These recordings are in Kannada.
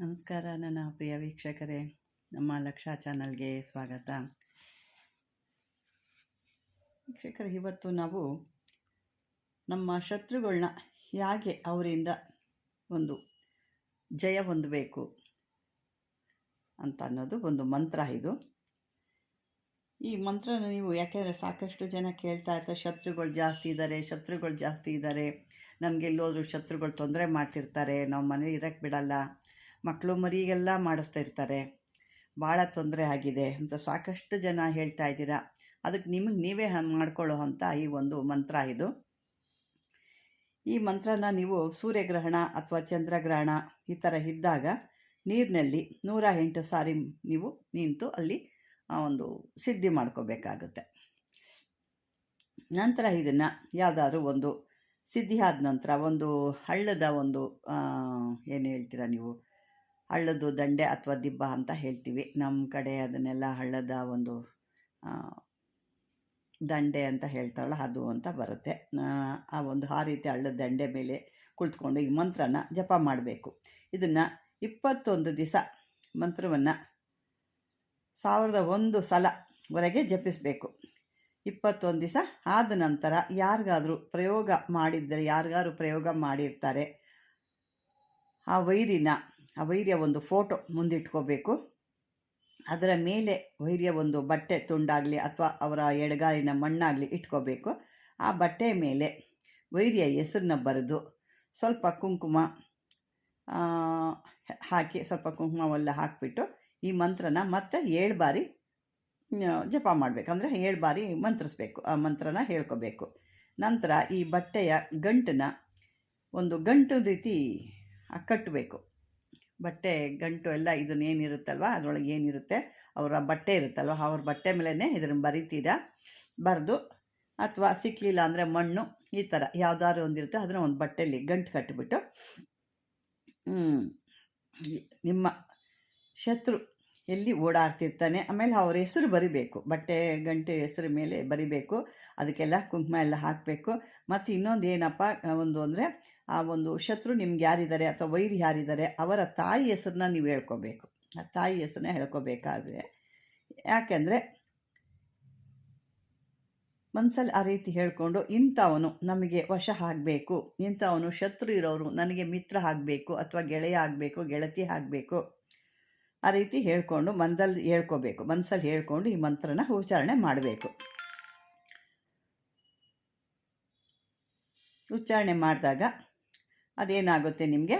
ನಮಸ್ಕಾರ, ನನ್ನ ಪ್ರಿಯ ವೀಕ್ಷಕರೇ. ನಮ್ಮ ಲಕ್ಷ ಚಾನಲ್ಗೆ ಸ್ವಾಗತ. ವೀಕ್ಷಕರೇ, ಇವತ್ತು ನಾವು ನಮ್ಮ ಶತ್ರುಗಳನ್ನ ಹೇಗೆ ಅವರಿಂದ ಒಂದು ಜಯ ಹೊಂದಬೇಕು ಅಂತ ಅನ್ನೋದು ಒಂದು ಮಂತ್ರ ಇದು. ಈ ಮಂತ್ರನ ನೀವು ಯಾಕೆಂದರೆ ಸಾಕಷ್ಟು ಜನ ಕೇಳ್ತಾ ಇರ್ತಾರೆ, ಶತ್ರುಗಳು ಜಾಸ್ತಿ ಇದ್ದಾರೆ ಶತ್ರುಗಳು ಜಾಸ್ತಿ ಇದ್ದಾರೆ ನಮಗೆ ಎಲ್ಲೋದ್ರೂ ಶತ್ರುಗಳು ತೊಂದರೆ ಮಾಡ್ತಿರ್ತಾರೆ, ನಾವು ಮನೇಲಿ ಇರೋಕ್ಕೆ ಬಿಡಲ್ಲ ಮಕ್ಕಳು ಮರಿಗೆಲ್ಲ ಮಾಡಿಸ್ತಾ ಇರ್ತಾರೆ. ಭಾಳ ತೊಂದರೆ ಆಗಿದೆ ಅಂತ ಸಾಕಷ್ಟು ಜನ ಹೇಳ್ತಾ ಇದ್ದೀರಾ. ಅದಕ್ಕೆ ನಿಮಗೆ ನೀವೇ ಮಾಡ್ಕೊಳ್ಳೋ ಅಂತ ಈ ಒಂದು ಮಂತ್ರ ಇದು. ಈ ಮಂತ್ರನ ನೀವು ಸೂರ್ಯಗ್ರಹಣ ಅಥವಾ ಚಂದ್ರಗ್ರಹಣ ಈ ಥರ ಇದ್ದಾಗ ನೀರಿನಲ್ಲಿ ನೂರ ಎಂಟು ಸಾರಿ ನೀವು ನಿಂತು ಅಲ್ಲಿ ಒಂದು ಸಿದ್ಧಿ ಮಾಡ್ಕೋಬೇಕಾಗುತ್ತೆ. ನಂತರ ಇದನ್ನು ಯಾವುದಾದ್ರೂ ಒಂದು ಸಿದ್ಧಿ ಆದ ನಂತರ ಒಂದು ಹಳ್ಳದ ಒಂದು ಏನು ಹೇಳ್ತೀರಾ ನೀವು? ಹಳ್ಳದ ದಂಡೆ ಅಥವಾ ದಿಬ್ಬ ಅಂತ ಹೇಳ್ತೀವಿ. ನಮ್ಮ ಕಡೆ ಅದನ್ನೆಲ್ಲ ಹಳ್ಳದ ಒಂದು ದಂಡೆ ಅಂತ ಹೇಳ್ತಾಳೆ ಅದು ಅಂತ ಬರುತ್ತೆ. ಆ, ಒಂದು ಆ ರೀತಿ ಹಳ್ಳದ ದಂಡೆ ಮೇಲೆ ಕುಳಿತುಕೊಂಡು ಈ ಮಂತ್ರನ ಜಪ ಮಾಡಬೇಕು. ಇದನ್ನು ಇಪ್ಪತ್ತೊಂದು ದಿವಸ ಮಂತ್ರವನ್ನು ಸಾವಿರದ ಒಂದು ಸಲವರೆಗೆ ಜಪಿಸಬೇಕು. ಇಪ್ಪತ್ತೊಂದು ದಿವಸ ಆದ ನಂತರ ಯಾರಿಗಾದರೂ ಪ್ರಯೋಗ ಮಾಡಿದ್ದರೆ ಯಾರಿಗಾದ್ರೂ ಪ್ರಯೋಗ ಮಾಡಿರ್ತಾರೆ ಆ ವೈರಿನ ವೈರ್ಯ ಒಂದು ಫೋಟೋ ಮುಂದಿಟ್ಕೋಬೇಕು. ಅದರ ಮೇಲೆ ವೈರ್ಯ ಒಂದು ಬಟ್ಟೆ ತುಂಡಾಗಲಿ ಅಥವಾ ಅವರ ಎಡಗಾಲಿನ ಮಣ್ಣಾಗಲಿ ಇಟ್ಕೋಬೇಕು. ಆ ಬಟ್ಟೆ ಮೇಲೆ ವೈರ್ಯ ಹೆಸರನ್ನ ಬರೆದು ಸ್ವಲ್ಪ ಕುಂಕುಮ ಆ, ಹಾಕಿ ಸ್ವಲ್ಪ ಕುಂಕುಮವೆಲ್ಲ ಹಾಕಿಬಿಟ್ಟು ಈ ಮಂತ್ರನ ಮತ್ತೆ ಏಳು ಬಾರಿ ಜಪ ಮಾಡಬೇಕು. ಅಂದರೆ ಏಳು ಬಾರಿ ಮಂತ್ರಿಸ್ಬೇಕು. ಆ ಮಂತ್ರನ ಹೇಳ್ಕೋಬೇಕು. ನಂತರ ಈ ಬಟ್ಟೆಯ ಗಂಟನ್ನ ಒಂದು ಗಂಟು ರೀತಿ ಆ, ಕಟ್ಟಬೇಕು. ಬಟ್ಟೆ ಗಂಟು ಎಲ್ಲ ಇದನ್ನ ಏನಿರುತ್ತಲ್ವ ಅದರೊಳಗೆ ಏನಿರುತ್ತೆ ಅವರ ಬಟ್ಟೆ ಇರುತ್ತಲ್ವ? ಅವ್ರ ಬಟ್ಟೆ ಮೇಲೇ ಇದನ್ನು ಬರಿತೀರಾ? ಬರೆದು ಅಥವಾ ಸಿಕ್ಕಲಿಲ್ಲ ಅಂದರೆ ಮಣ್ಣು, ಈ ಥರ ಯಾವುದಾದ್ರು ಒಂದಿರುತ್ತೆ ಅದನ್ನು ಒಂದು ಬಟ್ಟೆಯಲ್ಲಿ ಗಂಟು ಕಟ್ಟಿಬಿಟ್ಟು ನಿಮ್ಮ ಶತ್ರು ಎಲ್ಲಿ ಓಡಾಡ್ತಿರ್ತಾನೆ, ಆಮೇಲೆ ಅವ್ರ ಹೆಸರು ಬರಿಬೇಕು. ಬಟ್ಟೆ ಗಂಟೆ ಹೆಸರು ಮೇಲೆ ಬರಿಬೇಕು, ಅದಕ್ಕೆಲ್ಲ ಕುಂಕುಮ ಎಲ್ಲ ಹಾಕಬೇಕು. ಮತ್ತು ಇನ್ನೊಂದು ಏನಪ್ಪ ಒಂದು ಅಂದರೆ, ಆ ಒಂದು ಶತ್ರು ನಿಮ್ಗೆ ಯಾರಿದ್ದಾರೆ ಅಥವಾ ವೈರಿ ಯಾರಿದ್ದಾರೆ, ಅವರ ತಾಯಿ ಹೆಸರನ್ನ ನೀವು ಹೇಳ್ಕೋಬೇಕು. ಆ ತಾಯಿ ಹೆಸರನ್ನ ಹೇಳ್ಕೋಬೇಕಾದ್ರೆ, ಯಾಕೆಂದರೆ ಮನಸ್ಸಲ್ಲಿ ಆ ರೀತಿ ಹೇಳ್ಕೊಂಡು ಇಂಥವನು ನಮಗೆ ವಶ ಆಗಬೇಕು, ಇಂಥವನು ಶತ್ರು ಇರೋರು ನನಗೆ ಮಿತ್ರ ಆಗಬೇಕು ಅಥವಾ ಗೆಳೆಯ ಆಗಬೇಕು, ಗೆಳತಿ ಆಗಬೇಕು. ಆ ರೀತಿ ಹೇಳ್ಕೊಂಡು ಮನದಲ್ಲಿ ಹೇಳ್ಕೋಬೇಕು. ಮನಸ್ಸಲ್ಲಿ ಹೇಳ್ಕೊಂಡು ಈ ಮಂತ್ರನ ಉಚ್ಚಾರಣೆ ಮಾಡಬೇಕು. ಉಚ್ಚಾರಣೆ ಮಾಡಿದಾಗ ಅದೇನಾಗುತ್ತೆ ನಿಮಗೆ?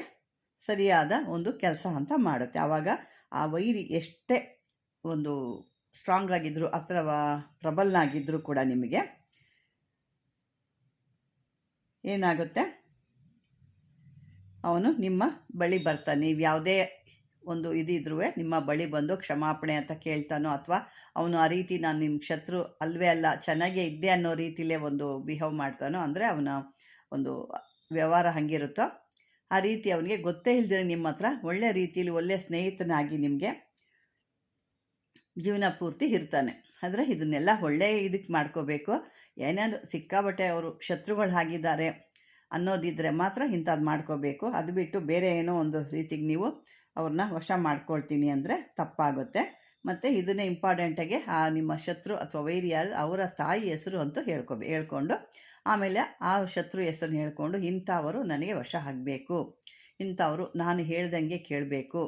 ಸರಿಯಾದ ಒಂದು ಕೆಲಸ ಅಂತ ಮಾಡುತ್ತೆ. ಆವಾಗ ಆ ವೈರಿ ಎಷ್ಟೇ ಒಂದು ಸ್ಟ್ರಾಂಗ್ ಆಗಿದ್ರು ಅಥವಾ ಪ್ರಬಲ್ನಾಗಿದ್ದರೂ ಕೂಡ ನಿಮಗೆ ಏನಾಗುತ್ತೆ? ಅವನು ನಿಮ್ಮ ಬಳಿ ಬರ್ತಾನೆ. ನೀವು ಯಾವುದೇ ಒಂದು ಇದಿದ್ರೂ ನಿಮ್ಮ ಬಳಿ ಬಂದು ಕ್ಷಮಾಪಣೆ ಅಂತ ಕೇಳ್ತಾನೋ ಅಥವಾ ಅವನು ಆ ರೀತಿ ನಾನು ನಿಮ್ಮ ಶತ್ರು ಅಲ್ವೇ ಅಲ್ಲ, ಚೆನ್ನಾಗೇ ಇದ್ದೆ ಅನ್ನೋ ರೀತಿಲೇ ಒಂದು ಬಿಹೇವ್ ಮಾಡ್ತಾನೋ ಅಂದರೆ ಅವನ ಒಂದು ವ್ಯವಹಾರ ಹಾಗಿರುತ್ತೋ, ಆ ರೀತಿ ಅವನಿಗೆ ಗೊತ್ತೇ ಇಲ್ದಿರ ನಿಮ್ಮ ಹತ್ರ, ಒಳ್ಳೆ ರೀತಿಯಲ್ಲಿ ಒಳ್ಳೆ ಸ್ನೇಹಿತನಾಗಿ ನಿಮಗೆ ಜೀವನ ಪೂರ್ತಿ ಇರ್ತಾನೆ. ಆದರೆ ಇದನ್ನೆಲ್ಲ ಒಳ್ಳೆ ಇದಕ್ಕೆ ಮಾಡ್ಕೋಬೇಕು. ಏನೇನು ಸಿಕ್ಕಾಬಟ್ಟೆ ಅವರು ಶತ್ರುಗಳು ಆಗಿದ್ದಾರೆ ಅನ್ನೋದಿದ್ದರೆ ಮಾತ್ರ ಇಂಥದ್ದು ಮಾಡ್ಕೋಬೇಕು. ಅದು ಬಿಟ್ಟು ಬೇರೆ ಏನೋ ಒಂದು ರೀತಿಗೆ ನೀವು ಅವ್ರನ್ನ ವಶ ಮಾಡ್ಕೊಳ್ತೀನಿ ಅಂದರೆ ತಪ್ಪಾಗುತ್ತೆ. ಮತ್ತು ಇದನ್ನೇ ಇಂಪಾರ್ಟೆಂಟಾಗಿ ಆ ನಿಮ್ಮ ಶತ್ರು ಅಥವಾ ವೈರಿ ಅವರ ತಾಯಿ ಹೆಸರು ಅಂತೂ ಹೇಳ್ಕೊ, ಹೇಳ್ಕೊಂಡು ಆಮೇಲೆ ಆ ಶತ್ರು ಹೆಸರನ್ನ ಹೇಳ್ಕೊಂಡು ಇಂಥವರು ನನಗೆ ವಶ ಆಗಬೇಕು. ಇಂಥವರು ನಾನು ಹೇಳ್ದಂಗೆ ಕೇಳಬೇಕು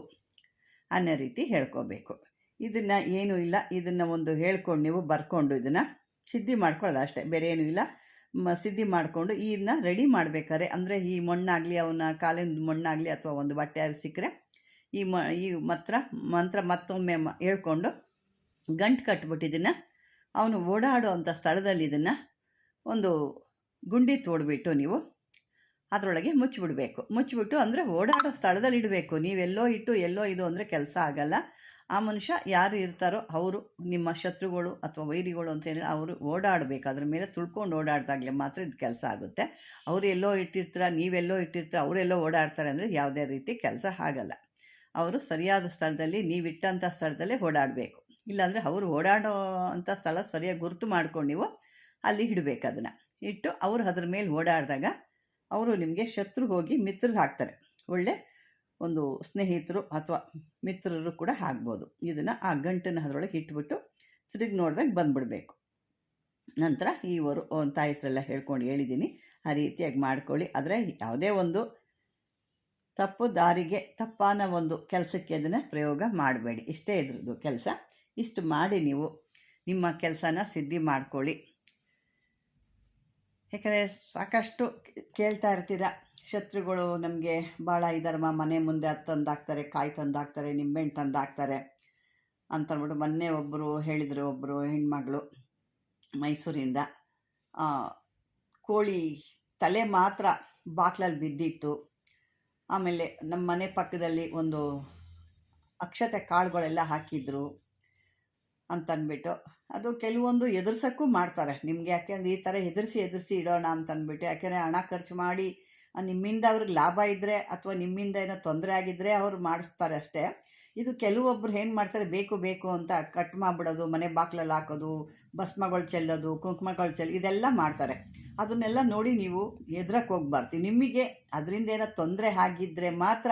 ಅನ್ನೋ ರೀತಿ ಹೇಳ್ಕೋಬೇಕು. ಇದನ್ನು ಏನೂ ಇಲ್ಲ. ಇದನ್ನು ಒಂದು ಹೇಳ್ಕೊಂಡು ನೀವು ಬರ್ಕೊಂಡು ಇದನ್ನು ಸಿದ್ಧಿ ಮಾಡ್ಕೊಳ್ಳೋದು ಅಷ್ಟೇ. ಬೇರೆ ಏನೂ ಇಲ್ಲ. ಮ, ಸಿದ್ಧಿ ಮಾಡಿಕೊಂಡು ಇದನ್ನ ರೆಡಿ ಮಾಡ್ಬೇಕಾದ್ರೆ, ಅಂದರೆ ಈ ಮಣ್ಣಾಗಲಿ, ಅವನ ಕಾಲಿನ ಮಣ್ಣಾಗಲಿ ಅಥವಾ ಒಂದು ಬಟ್ಟೆ ಸಿಕ್ಕರೆ ಈ ಮ, ಈ ಮಂತ್ರ ಮಂತ್ರ ಮತ್ತೊಮ್ಮೆ ಮ, ಹೇಳ್ಕೊಂಡು ಗಂಟು ಕಟ್ಬಿಟ್ಟಿದ್ದನ್ನು ಅವನು ಓಡಾಡೋ ಅಂಥ ಸ್ಥಳದಲ್ಲಿ ಇದನ್ನು ಒಂದು ಗುಂಡಿ ತೋಡ್ಬಿಟ್ಟು ನೀವು ಅದರೊಳಗೆ ಮುಚ್ಚಿಬಿಡಬೇಕು. ಮುಚ್ಚಿಬಿಟ್ಟು ಅಂದರೆ ಓಡಾಡೋ ಸ್ಥಳದಲ್ಲಿ ಇಡಬೇಕು. ನೀವೆಲ್ಲೋ ಇಟ್ಟು, ಎಲ್ಲೋ ಇದು ಅಂದರೆ ಕೆಲಸ ಆಗಲ್ಲ. ಆ ಮನುಷ್ಯ ಯಾರು ಇರ್ತಾರೋ ಅವರು, ನಿಮ್ಮ ಶತ್ರುಗಳು ಅಥವಾ ವೈರಿಗಳು ಅಂತ ಹೇಳಿ ಅವರು ಓಡಾಡಬೇಕು. ಅದ್ರ ಮೇಲೆ ತುಳ್ಕೊಂಡು ಓಡಾಡ್ದಾಗಲೇ ಮಾತ್ರ ಇದು ಕೆಲಸ ಆಗುತ್ತೆ. ಅವರು ಎಲ್ಲೋ ಇಟ್ಟಿರ್ತೀರ, ನೀವೆಲ್ಲೋ ಇಟ್ಟಿರ್ತೀರ, ಅವರೆಲ್ಲೋ ಓಡಾಡ್ತಾರೆ ಅಂದರೆ ಯಾವುದೇ ರೀತಿ ಕೆಲಸ ಆಗಲ್ಲ. ಅವರು ಸರಿಯಾದ ಸ್ಥಳದಲ್ಲಿ ನೀವಿಟ್ಟಂಥ ಸ್ಥಳದಲ್ಲೇ ಓಡಾಡಬೇಕು. ಇಲ್ಲಾಂದರೆ ಅವರು ಓಡಾಡೋ ಅಂಥ ಸ್ಥಳ ಸರಿಯಾಗಿ ಗುರುತು ಮಾಡ್ಕೊಂಡು ನೀವು ಅಲ್ಲಿ ಇಡಬೇಕು ಅದನ್ನು. ಇಟ್ಟು ಅವರು ಅದ್ರ ಮೇಲೆ ಓಡಾಡಿದಾಗ ಅವರು ನಿಮಗೆ ಶತ್ರು ಹೋಗಿ ಮಿತ್ರರು ಹಾಕ್ತಾರೆ ಒಳ್ಳೆ ಒಂದು ಸ್ನೇಹಿತರು ಅಥವಾ ಮಿತ್ರರು ಕೂಡ ಆಗ್ಬೋದು. ಇದನ್ನು ಆ ಗಂಟನ್ನು ಅದರೊಳಗೆ ಇಟ್ಬಿಟ್ಟು ತಿರುಗಿ ನೋಡಿದಾಗ ಬಂದ್ಬಿಡಬೇಕು. ನಂತರ ಈವರು ಒಂದು ತಾಯಿಸರೆಲ್ಲ ಹೇಳ್ಕೊಂಡು ಹೇಳಿದ್ದೀನಿ. ಆ ರೀತಿಯಾಗಿ ಮಾಡ್ಕೊಳ್ಳಿ. ಆದರೆ ಯಾವುದೇ ಒಂದು ತಪ್ಪು ದಾರಿಗೆ ತಪ್ಪಾನ ಒಂದು ಕೆಲಸಕ್ಕೆ ಅದನ್ನು ಪ್ರಯೋಗ ಮಾಡಬೇಡಿ. ಇಷ್ಟೇ ಇದ್ರದ್ದು ಕೆಲಸ. ಇಷ್ಟು ಮಾಡಿ ನೀವು ನಿಮ್ಮ ಕೆಲಸನ ಸಿದ್ಧಿ ಮಾಡ್ಕೊಳ್ಳಿ. ಯಾಕಂದರೆ ಸಾಕಷ್ಟು ಕೇಳ್ತಾ ಇರ್ತೀರ, ಶತ್ರುಗಳು ನಮಗೆ ಭಾಳ ಧರ್ಮ ಮನೆ ಮುಂದೆ ಅದು ತಂದಾಕ್ತಾರೆ, ಕಾಯಿ ತಂದಾಕ್ತಾರೆ, ನಿಂಬೆಹಣ್ಣು ತಂದಾಕ್ತಾರೆ ಅಂತಂದ್ಬಿಟ್ಟು ಮೊನ್ನೆ ಒಬ್ಬರು ಹೇಳಿದರು ಒಬ್ಬರು ಹೆಣ್ಮಗಳು ಮೈಸೂರಿಂದ. ಕೋಳಿ ತಲೆ ಮಾತ್ರ ಬಾಕ್ಲಲ್ಲಿ ಬಿದ್ದಿತ್ತು. ಆಮೇಲೆ ನಮ್ಮ ಮನೆ ಪಕ್ಕದಲ್ಲಿ ಒಂದು ಅಕ್ಷತೆ ಕಾಳುಗಳೆಲ್ಲ ಹಾಕಿದ್ರು ಅಂತಂದ್ಬಿಟ್ಟು ಅದು ಕೆಲವೊಂದು ಎದುರ್ಸೋಕ್ಕೂ ಮಾಡ್ತಾರೆ. ನಿಮಗೆ ಯಾಕೆಂದ್ರೆ ಈ ಥರ ಎದುರಿಸಿ ಎದುರಿಸಿ ಇಡೋಣ ಅಂತಂದ್ಬಿಟ್ಟು ಯಾಕೆಂದರೆ ಹಣ ಖರ್ಚು ಮಾಡಿ ನಿಮ್ಮಿಂದ ಅವ್ರಿಗೆ ಲಾಭ ಇದ್ದರೆ ಅಥವಾ ನಿಮ್ಮಿಂದ ಏನೋ ತೊಂದರೆ ಆಗಿದ್ದರೆ ಅವ್ರು ಮಾಡಿಸ್ತಾರೆ ಅಷ್ಟೇ. ಇದು ಕೆಲವೊಬ್ರು ಏನು ಮಾಡ್ತಾರೆ, ಬೇಕು ಬೇಕು ಅಂತ ಕಟ್ ಮಾಡಿಬಿಡೋದು, ಮನೆ ಬಾಕ್ಲಲ್ಲಿ ಹಾಕೋದು, ಭಸ್ಮಗಳು ಚೆಲ್ಲೋದು, ಕುಂಕುಮಗಳು ಚೆಲ್ಲಿ ಇದೆಲ್ಲ ಮಾಡ್ತಾರೆ. ಅದನ್ನೆಲ್ಲ ನೋಡಿ ನೀವು ಎದ್ರಕ್ಕೆ ಹೋಗ್ಬಾರ್ದು. ನಿಮಗೆ ಅದರಿಂದ ಏನೋ ತೊಂದರೆ ಆಗಿದ್ದರೆ ಮಾತ್ರ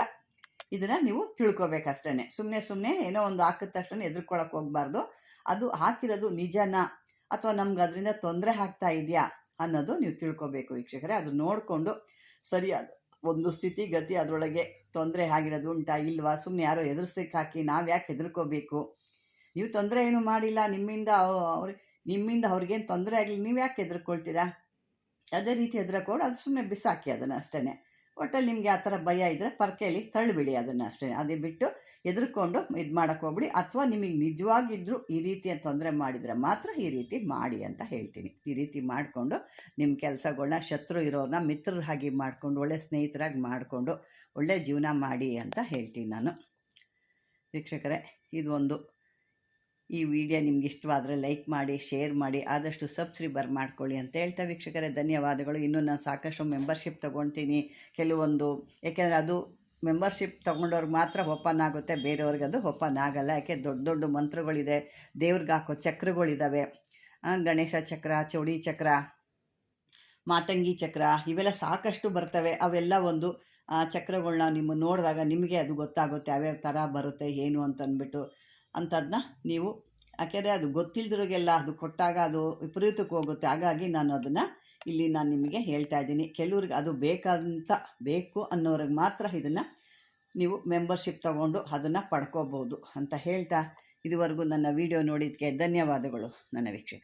ಇದನ್ನು ನೀವು ತಿಳ್ಕೊಬೇಕಷ್ಟೇ ಸುಮ್ಮನೆ ಸುಮ್ಮನೆ ಏನೋ ಒಂದು ಹಾಕಿದ ತಕ್ಷಣ ಎದ್ರುಕೊಳಕ್ಕೆ ಹೋಗ್ಬಾರ್ದು. ಅದು ಹಾಕಿರೋದು ನಿಜನಾ ಅಥವಾ ನಮ್ಗೆ ಅದರಿಂದ ತೊಂದರೆ ಆಗ್ತಾ ಇದೆಯಾ ಅನ್ನೋದು ನೀವು ತಿಳ್ಕೊಬೇಕು ವೀಕ್ಷಕರೇ. ಅದು ನೋಡಿಕೊಂಡು ಸರಿಯಾದ ಒಂದು ಸ್ಥಿತಿ, ಗತಿ ಅದರೊಳಗೆ ತೊಂದರೆ ಆಗಿರೋದು ಉಂಟಾ ಇಲ್ವಾ? ಸುಮ್ಮನೆ ಯಾರೋ ಎದುರಿಸಕ್ಕೆ ಹಾಕಿ ನಾವು ಯಾಕೆ ಹೆದರ್ಕೋಬೇಕು? ನೀವು ತೊಂದರೆ ಏನು ಮಾಡಿಲ್ಲ, ನಿಮ್ಮಿಂದ ಅವ್ರಿಗೆ ನಿಮ್ಮಿಂದ ಅವ್ರಿಗೇನು ತೊಂದರೆ ಆಗಲಿ, ನೀವು ಯಾಕೆ ಹೆದರ್ಕೊಳ್ತೀರಾ? ಅದೇ ರೀತಿ ಹೆದರ್ಕೊಂಡು ಅದು ಸುಮ್ಮನೆ ಬಿಸಾಕಿ ಅದನ್ನು ಅಷ್ಟೇ ಒಟ್ಟಲ್ಲಿ ನಿಮಗೆ ಆ ಥರ ಭಯ ಇದ್ದರೆ ಪರ್ಕೆಯಲ್ಲಿ ತಳ್ಳಿಬಿಡಿ ಅದನ್ನು ಅಷ್ಟೇ ಅದೇ ಬಿಟ್ಟು ಎದುರುಕೊಂಡು ಇದು ಮಾಡೋಕ್ಕೆ ಹೋಗ್ಬಿಡಿ. ಅಥವಾ ನಿಮಗೆ ನಿಜವಾಗಿದ್ದರೂ ಈ ರೀತಿಯ ತೊಂದರೆ ಮಾಡಿದರೆ ಮಾತ್ರ ಈ ರೀತಿ ಮಾಡಿ ಅಂತ ಹೇಳ್ತೀನಿ. ಈ ರೀತಿ ಮಾಡಿಕೊಂಡು ನಿಮ್ಮ ಕೆಲಸಗಳನ್ನ ಶತ್ರು ಇರೋರನ್ನ ಮಿತ್ರರ ಹಾಗೆ ಮಾಡಿಕೊಂಡು, ಒಳ್ಳೆ ಸ್ನೇಹಿತರಾಗಿ ಮಾಡಿಕೊಂಡು ಒಳ್ಳೆ ಜೀವನ ಮಾಡಿ ಅಂತ ಹೇಳ್ತೀನಿ ನಾನು. ವೀಕ್ಷಕರೇ ಇದು ಒಂದು ಈ ವಿಡಿಯೋ ನಿಮ್ಗೆ ಇಷ್ಟವಾದರೆ ಲೈಕ್ ಮಾಡಿ, ಶೇರ್ ಮಾಡಿ, ಆದಷ್ಟು ಸಬ್ಸ್ಕ್ರೈಬರ್ ಮಾಡ್ಕೊಳ್ಳಿ ಅಂತ ಹೇಳ್ತಾ ವೀಕ್ಷಕರೇ, ಧನ್ಯವಾದಗಳು. ಇನ್ನೂ ನಾನು ಸಾಕಷ್ಟು ಮೆಂಬರ್ಶಿಪ್ ತೊಗೊಳ್ತೀನಿ ಕೆಲವೊಂದು ಏಕೆಂದರೆ ಅದು ಮೆಂಬರ್ಶಿಪ್ ತೊಗೊಂಡವ್ರಿಗೆ ಮಾತ್ರ ಓಪನ್ ಆಗುತ್ತೆ, ಬೇರೆಯವ್ರಿಗೆ ಅದು ಓಪನ್ ಆಗಲ್ಲ. ಯಾಕೆ, ದೊಡ್ಡ ದೊಡ್ಡ ಮಂತ್ರಗಳಿದೆ, ದೇವ್ರಿಗೆ ಹಾಕೋ ಚಕ್ರಗಳಿದ್ದಾವೆ ಗಣೇಶ ಚಕ್ರ ಚೌಡಿ ಚಕ್ರ, ಮಾತಂಗಿ ಚಕ್ರ, ಇವೆಲ್ಲ ಸಾಕಷ್ಟು ಬರ್ತವೆ. ಅವೆಲ್ಲ ಒಂದು ಚಕ್ರಗಳನ್ನ ನಿಮ್ಮ ನೋಡಿದಾಗ ನಿಮಗೆ ಅದು ಗೊತ್ತಾಗುತ್ತೆ, ಯಾವ್ಯಾವ ಥರ ಬರುತ್ತೆ, ಏನು ಅಂತಂದ್ಬಿಟ್ಟು. ಅಂಥದ್ದನ್ನ ನೀವು, ಯಾಕೆಂದರೆ ಅದು ಗೊತ್ತಿಲ್ದಿರೋಗೆಲ್ಲ ಅದು ಕೊಟ್ಟಾಗ ಅದು ವಿಪರೀತಕ್ಕೆ ಹೋಗುತ್ತೆ. ಹಾಗಾಗಿ ನಾನು ಅದನ್ನು ಇಲ್ಲಿ ನಾನು ನಿಮಗೆ ಹೇಳ್ತಾ ಇದ್ದೀನಿ. ಕೆಲವ್ರಿಗೆ ಅದು ಬೇಕಾದಂತ ಬೇಕು ಅನ್ನೋರಿಗೆ ಮಾತ್ರ ಇದನ್ನು ನೀವು ಮೆಂಬರ್ಶಿಪ್ ತಗೊಂಡು ಅದನ್ನು ಪಡ್ಕೋಬೋದು ಅಂತ ಹೇಳ್ತಾ ಇದುವರೆಗೂ ನನ್ನ ವಿಡಿಯೋ ನೋಡಿದ್ದಕ್ಕೆ ಧನ್ಯವಾದಗಳು ನನ್ನ ವೀಕ್ಷಕ